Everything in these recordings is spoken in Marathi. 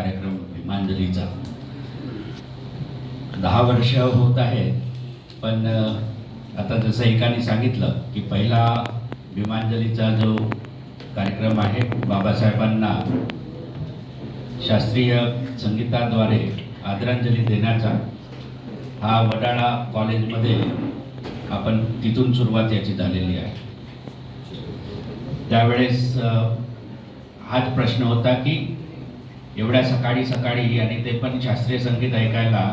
कार्यक्रम भीमांजलीचा दहा वर्ष होत आहे पण आता जसं एकाने सांगितलं की पहिला विमानजलीचा जो कार्यक्रम आहे बाबासाहेबांना शास्त्रीय संगीताद्वारे आदरांजली देण्याचा हा वडाळा कॉलेजमध्ये आपण तिथून सुरुवात याची झालेली आहे. त्यावेळेस हाच प्रश्न होता की एवढ्या सकाळी सकाळी आणि ते पण शास्त्रीय संगीत ऐकायला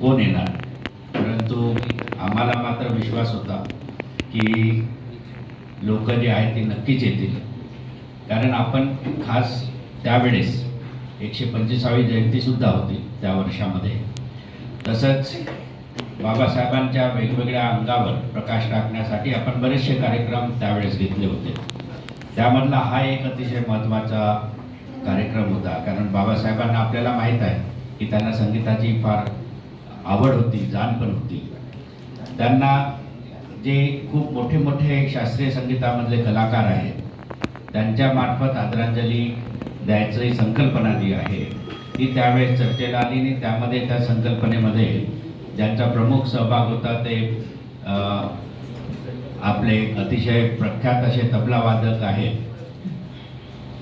कोण येणार? परंतु आम्हाला मात्र विश्वास होता की लोक जे आहेत ते नक्कीच येतील. कारण आपण खास त्यावेळेस एकशे पंचवीसावी जयंतीसुद्धा होती त्या वर्षामध्ये. तसंच बाबासाहेबांच्या वेगवेगळ्या अंगावर प्रकाश टाकण्यासाठी आपण बरेचसे कार्यक्रम त्यावेळेस घेतले होते. त्यामधला हा एक अतिशय महत्त्वाचा कार्यक्रम होता. कारण बाबासाहेबांना आपल्याला माहीत आहे की त्यांना संगीताची फार आवड होती जाण पण होती. त्यांना जे खूप मोठे मोठे शास्त्रीय संगीतामधले कलाकार आहेत त्यांच्या मार्फत आदरांजली द्यायची संकल्पना जी आहे ती त्यावेळेस चर्चेला आली आणि त्यामध्ये त्या संकल्पनेमध्ये ज्यांचा प्रमुख सहभाग होता ते आपले अतिशय प्रख्यात असे तबलावादक आहेत.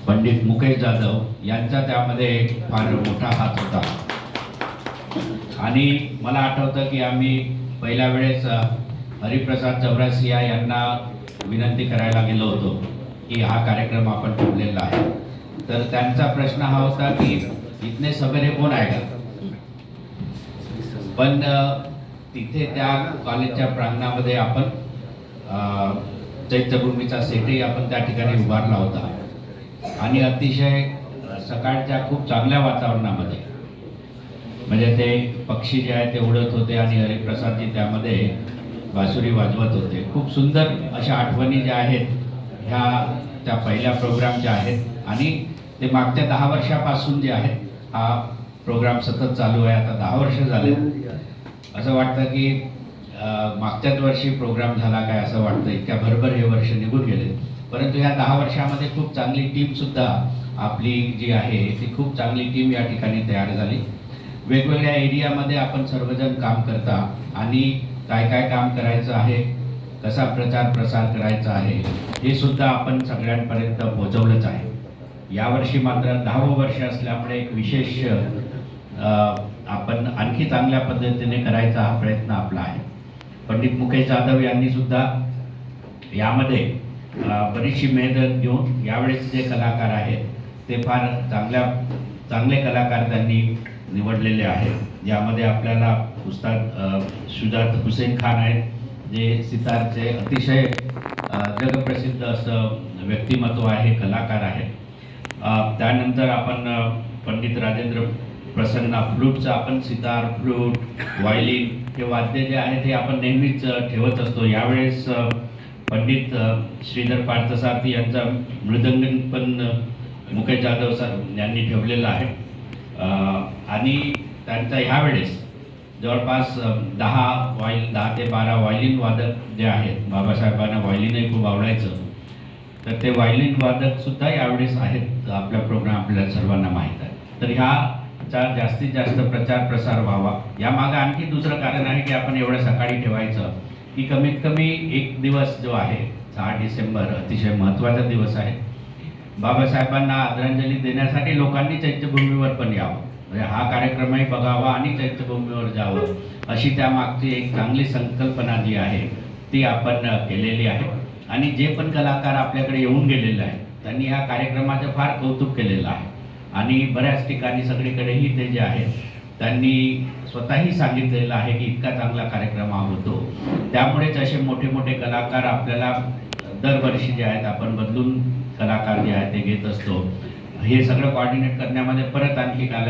पंडित मुकेश जाधव यांचा त्यामध्ये फार मोठा हात होता. आणि मला आठवतं की आम्ही पहिल्या वेळेस हरिप्रसाद चौरासिया यांना विनंती करायला गेलो होतो की हा कार्यक्रम आपण ठेवलेला आहे. तर त्यांचा प्रश्न हा होता की इतने सवेरे कोण आहे का पण तिथे त्या कॉलेजच्या प्रांगणामध्ये आपण चैत्यभूमीचा सेटही आपण त्या ठिकाणी उभारला होता. आणि अतिशय सकाळच्या खूप चांगल्या वातावरणामध्ये. म्हणजे ते पक्षी जे आहेत ते उडत होते आणि हरिप्रसादजी त्यामध्ये बासुरी वाजवत होते. खूप सुंदर अशा आठवणी ज्या आहेत ह्या त्या पहिल्या प्रोग्रामच्या आहेत आणि ते मागच्या दहा वर्षापासून जे आहेत हा प्रोग्राम सतत चालू आहे. आता दहा वर्ष झाले. असं वाटतं की मागच्याच वर्षी प्रोग्राम झाला काय असं वाटतं? इतक्या भरभर हे वर्ष निघून गेले. परंतु ह्या दहा वर्षामध्ये खूप चांगली टीमसुद्धा आपली जी आहे ती खूप चांगली टीम या ठिकाणी तयार झाली. वेगवेगळ्या एरियामध्ये आपण सर्वजण काम करता आणि काय काय काम करायचं आहे कसा प्रचार प्रसार करायचा आहे हे सुद्धा आपण सगळ्यांपर्यंत पोहोचवलंच आहे. यावर्षी मात्र दहावं वर्ष असल्यामुळे एक विशेष आपण आणखी चांगल्या पद्धतीने करायचा हा प्रयत्न आपला आहे. पंडित मुकेश जाधव यांनी सुद्धा यामध्ये बरीचशी मेहनत घेऊन यावेळेस जे कलाकार आहेत ते फार चांगल्या चांगले कलाकार त्यांनी निवडलेले आहेत. यामध्ये आपल्याला उस्ताद शुजात हुसेन खान आहेत जे सितारचे अतिशय जगप्रसिद्ध असं व्यक्तिमत्व आहे कलाकार आहेत. त्यानंतर आपण पंडित राजेंद्र प्रसन्न फ्लूटचं आपण सितार फ्लूट व्हायलिन हे वाद्य जे आहेत ते आपण नेहमीच ठेवत असतो. यावेळेस पंडित श्रीधर पार्थसारथी यांचा मृदंगन पण मुकेश जाधव सर यांनी ठेवलेला आहे. आणि त्यांचा ह्यावेळेस जवळपास दहा वाईल दहा ते बारा व्हायलिन वादक जे आहेत बाबासाहेबांना व्हायलिनही खूप आवडायचं. तर ते व्हायलिन वादक सुद्धा यावेळेस आहेत आपला प्रोग्राम आपल्याला सर्वांना माहीत आहे. तर ह्या चा जास्तीत जास्त प्रचार प्रसार व्हावा. यामागं आणखी दुसरं कारण आहे की आपण एवढं सकाळी ठेवायचं की कमीत कमी एक दिवस जो आहे सहा डिसेंबर अतिशय महत्त्वाचा दिवस आहे. बाबासाहेबांना आदरांजली देण्यासाठी लोकांनी चैत्यभूमीवर पण यावं. म्हणजे हा कार्यक्रमही बघावा आणि चैत्यभूमीवर जावं अशी त्यामागची एक चांगली संकल्पना जी आहे ती आपण केलेली आहे. आणि जे पण कलाकार आपल्याकडे येऊन गेलेले आहेत त्यांनी ह्या कार्यक्रमाचं फार कौतुक केलेलं आहे. आणि बऱ्याच ठिकाणी सगळीकडेही ते जे आहेत त्यांनी स्वतःही सांगितलेलं आहे की इतका चांगला कार्यक्रम हा होतो. त्यामुळेच असे मोठे मोठे कलाकार आपल्याला दरवर्षी जे आहेत आपण बदलून कलाकार जे आहेत ते घेत असतो. हे सगळं कॉर्डिनेट करण्यामध्ये परत आणखी काल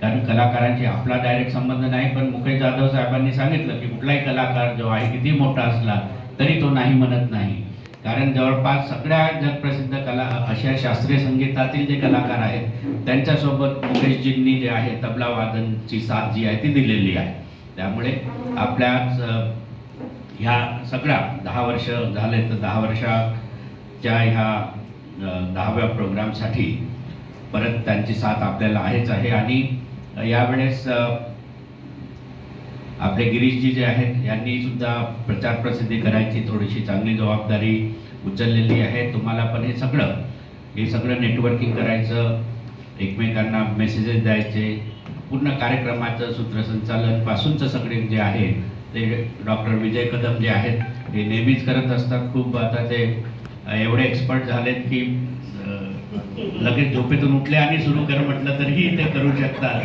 कारण कलाकारांशी आपला डायरेक्ट संबंध नाही पण मुकेश जाधव साहेबांनी सांगितलं की कुठलाही कलाकार जो आहे किती मोठा असला तरी तो नाही म्हणत नाही. कारण जवळपास सगळ्या जगप्रसिद्ध कला अशा शास्त्रीय संगीतातील जे कलाकार आहेत त्यांच्यासोबत मुकेशजींनी जे आहे तबला वादनची साथ जी आहे ती दिलेली आहे. त्यामुळे आपल्याच ह्या सगळ्या दहा वर्ष झाले तर दहा वर्षाच्या ह्या दहाव्या प्रोग्रामसाठी परत त्यांची साथ आपल्याला आहेच आहे. आणि यावेळेस आपले गिरीशजी जे आहेत यांनी सुद्धा प्रचार प्रसिद्धी करायची थोडीशी चांगली जबाबदारी उचललेली आहे. तुम्हाला पण हे सगळं हे सगळं नेटवर्किंग करायचं एकमेकांना मेसेजेस द्यायचे पूर्ण कार्यक्रमाचं सूत्रसंचालन पासूनचं सगळे जे आहे ते डॉक्टर विजय कदम जे आहेत ते नेहमीच करत असतात. खूप आता ते एवढे एक्सपर्ट झालेत की लगेच झोपेतून उठले आणि सुरू कर म्हटलं तरीही ते करू शकतात.